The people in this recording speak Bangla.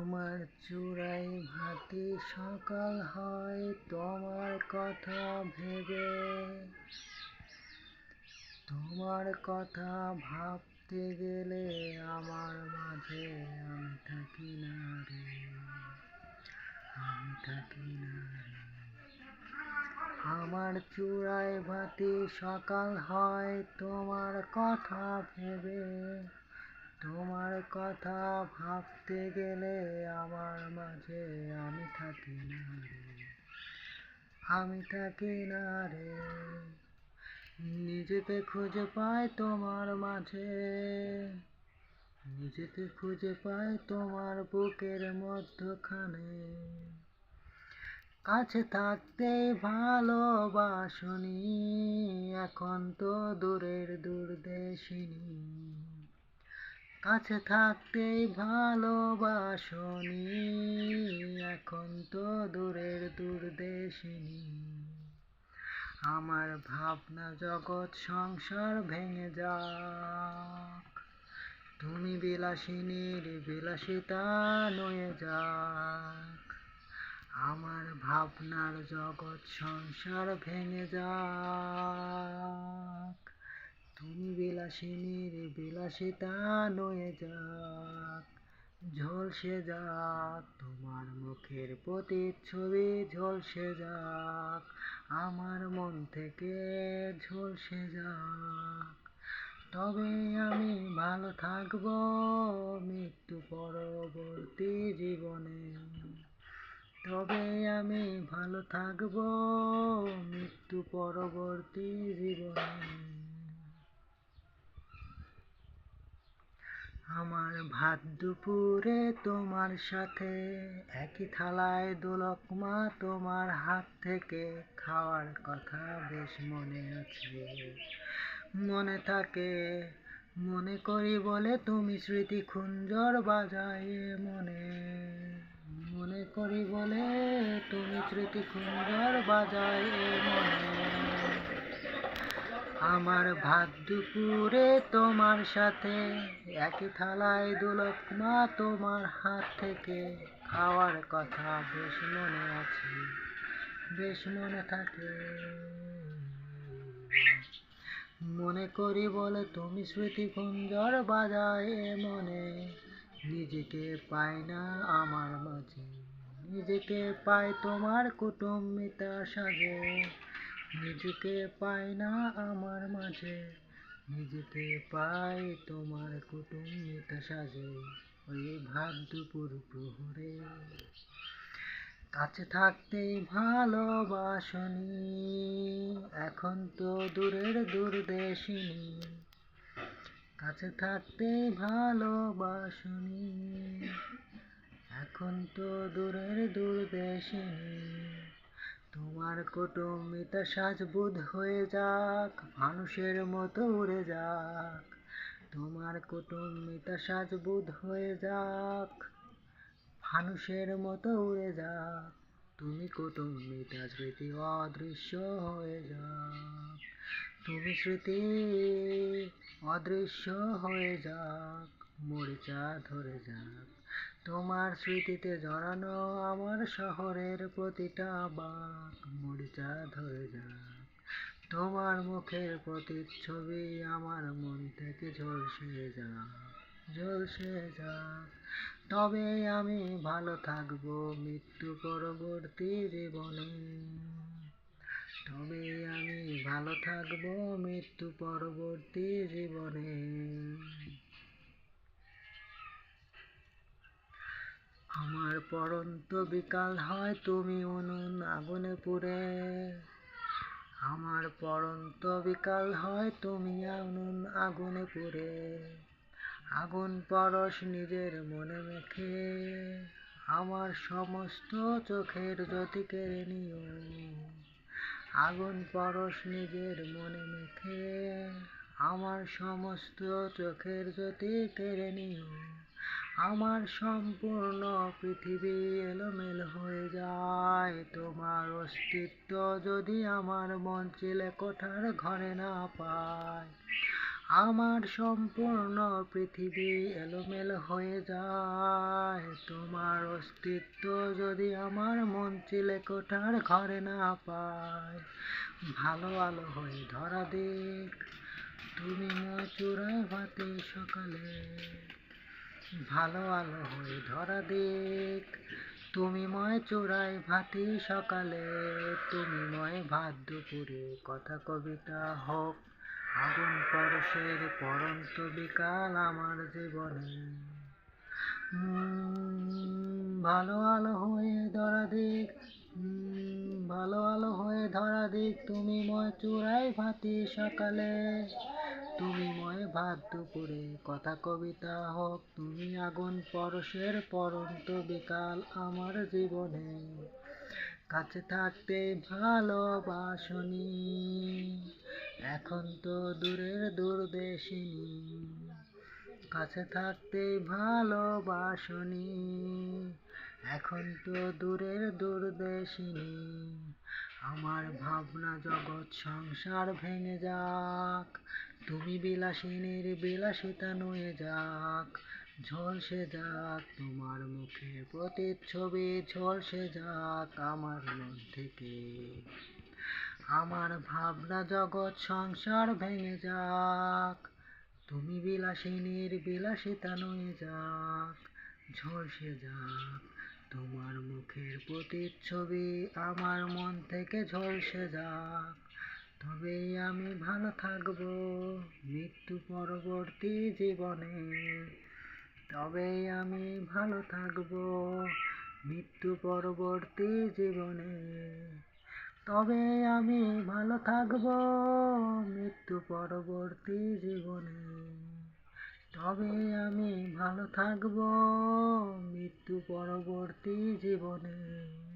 আমার চূড়াই ভাতি সকাল হয়, তোমার কথা ভেবে। তোমার কথা ভাবতে গেলে আমার মাঝে আমি থাকি না রে, আমি থাকি না রে। আমার চূড়ায় ভাতি সকাল হয়, তোমার কথা ভেবে। তোমার কথা ভাবতে গেলে আমার মাঝে আমি থাকি না রে। আমি থাকি না রে। নিজেকে খুঁজে পাই তোমার মাঝে। নিজেকে খুঁজে পাই তোমার বুকের মধ্যখানে। কাছে থাকতেই ভালোবাসনি, এখন তো দূরের দূরদেশিনী কাছে থাকতেই ভালোবাসনি এখন তো দূরের দূরদেশিনী আমার ভাবনা জগৎ সংসার ভেঙে যাক। তুমি বিলাসিনীর বিলাসিতা নয়ে যাক। আমার ভাবনার জগৎ সংসার ভেঙে যাক। তুমি বিলাসিনীর বিলাসিতা নয়ে যাক ঝলসে যাক, তোমার মুখের প্রতিচ্ছবি ঝলসে যাক, আমার মন থেকে ঝলসে যাক। তবে আমি ভালো থাকব, মৃত্যু পরবর্তী জীবনে। তবে আমি ভালো থাকব, মৃত্যু পরবর্তী জীবনে। আমার ভাত দুপুরে তোমার সাথে, একই থালায় দোলকমা তোমার হাত থেকে খাওয়ার কথা বেশ মনে আছে। মনে থাকে, মনে করি বলে তুমি স্মৃতি খুঞ্জর বাজায় মনে। মনে করি বলে তুমি স্মৃতি খুঞ্জর বাজায় মনে। আমার ভাত দুপুরে তোমার সাথে একই থালায় দুলক মা তোমার হাত থেকে। খাওয়ার কথা বেশ মনে আছে, বেশ মনে থাকে। মনে করি বলে তুমি স্মৃতি কুঞ্জর বাজায় মনে, নিজেকে পাই না আমার মাঝে, নিজেকে পাই তোমার কুটুম্বিতা সাজে। নিজেকে পাই না আমার মাঝে, নিজেকে পাই তোমার কুটুম্বিতা সাজে ওই ভাত দুপুর প্রহরে। কাছে থাকতেই ভালোবাসনি, এখন তো দূরের দূরদেশিনী কাছে থাকতেই ভালোবাসনি, এখন তো দূরের দূরদেশিনী তোমার কুটুম্বিতা সাজবুদ হয়ে যাক, মানুষের মতো উড়ে যাক। তোমার কুটুম্বিতা সাজবুদ হয়ে যাক, মানুষের মতো উড়ে যাক। তুমি কুটুম্বিতা স্মৃতি অদৃশ্য হয়ে যাক। তুমি স্মৃতি অদৃশ্য হয়ে যাক, মরিচা ধরে যাক। তোমার স্মৃতিতে জড়ানো আমার শহরের প্রতিটা বাক মরিচা ধরে যাক। তোমার মুখের প্রতিচ্ছবি আমার মন থেকে ঝলসে যাক ঝলসে যাক। তবে আমি ভালো থাকব মৃত্যু পরবর্তী জীবনে। তবে আমি ভালো থাকব মৃত্যু পরবর্তী জীবনে আমার পরন্ত বিকাল হয় তুমি উনুন আগুনে পুড়ে। আমার পরন্ত বিকাল হয় তুমি উনুন আগুনে পুড়ে। আগুন পরশ নিজের মনে মেখে, আমার সমস্ত চোখের জ্যোতি কেড়ে নিও। আগুন পরশ নিজের মনে মেখে, আমার সমস্ত চোখের জ্যোতি কেড়ে নিও। আমার সম্পূর্ণ পৃথিবী এলোমেলো হয়ে যায়। তোমার অস্তিত্ব যদি আমার মন চিলে কোঠার ঘরে না পায়, আমার সম্পূর্ণ পৃথিবী এলোমেলো হয়ে যায়। তোমার অস্তিত্ব যদি আমার মন চিলে কোঠার ঘরে না পায়, ভালো আলো হয়ে ধরা দিক তুমি চূড়ায় ভাতে সকালে। ভালো আলো হয়ে ধরা দিক। তুমি ময় চূড়ায় ভাতি সকালে, তুমি ময় ভাত দুপুরে। কথা কবিতা হোক, আগুন পরশের পরন্ত বিকাল আমার জীবনে। ভালো আলো হয়ে ধরা দিক। ভালো আলো হয়ে ধরা দিক। তুমি ময় চূড়ায় ভাতি সকালে। তুমি ময় ভাত দুপুরে। কথা কবিতা হোক, তুমি আগুন পরশের পরন্ত বিকাল আমার জীবনে। কাছে থাকতে ভালোবাসনি, এখন তো দূরের দূরদেশিনী কাছে থাকতে ভালোবাসনি এখন তো দূরের দূরদেশিনী আমার ভাবনা জগৎ সংসার ভেঙে যাক। তুমি বিলাসিনীর বিলাসিতা নুয়ে যাক, ঝলসে যাক। তোমার মুখে প্রতিচ্ছবি ঝলসে যাক আমার মন থেকে। আমার ভাবনা জগৎ সংসার ভেঙে যাক, তুমি বিলাসিনীর বিলাসিতা নুয়ে যাক, ঝলসে যাক। তোমার মুখের প্রতিচ্ছবি আমার মন থেকে ঝলসে যাক। তবেই আমি ভালো থাকব মৃত্যু পরবর্তী জীবনে। তবেই আমি ভালো থাকব মৃত্যু পরবর্তী জীবনে। তবে আমি ভালো থাকব মৃত্যু পরবর্তী জীবনে। তবে আমি ভালো থাকব মৃত্যু পরবর্তী জীবনে।